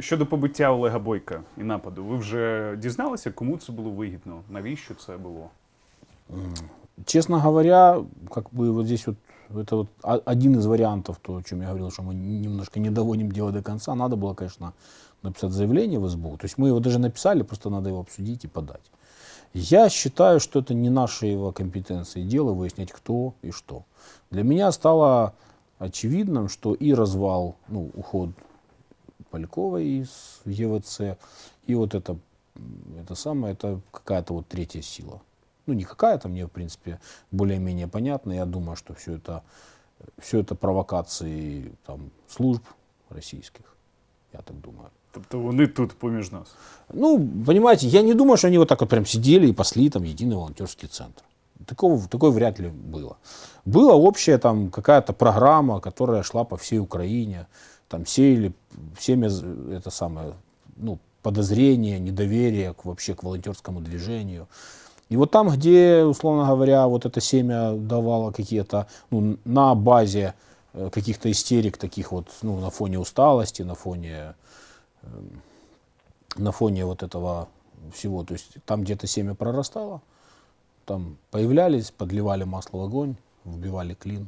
Щодо побиття Олега Бойка і нападу, ви вже дізналися, кому це було вигідно? Навіщо це було? Честно говоря, как бы вот здесь вот это вот о- один из вариантов, то, о чем я говорил, что мы немножко не доводим дело до конца. Надо было, конечно, написать заявление в СБУ. То есть мы его даже написали, просто надо его обсудить и подать. Я считаю, что это не наши его компетенции дело выяснять, кто и что. Для меня стало очевидным, что и развал, ну, уход Поляковой из ЕВЦ, и вот это, это самое, это какая-то вот третья сила. Ну, не какая-то, мне, в принципе, более-менее понятно. Я думаю, что все это, все это провокации там, служб российских. Я так думаю. Тобто вони тут поміж нас. Ну, понимаете, я не думаю, что они вот так вот прям сидели и пасли там единый волонтерский центр. Такого, такое вряд ли было. Была общая там какая-то программа, которая шла по всей Украине. Там сеяли всеми это самое, ну, подозрение, недоверие к, вообще к волонтерскому движению. И вот там, где, условно говоря, вот это семя давало какие-то, ну, на базе э, каких-то истерик таких вот, ну, на фоне усталости, на фоне на фоне вот этого всего, то есть там где-то семя прорастало, там появлялись, подливали масло в огонь, вбивали клин.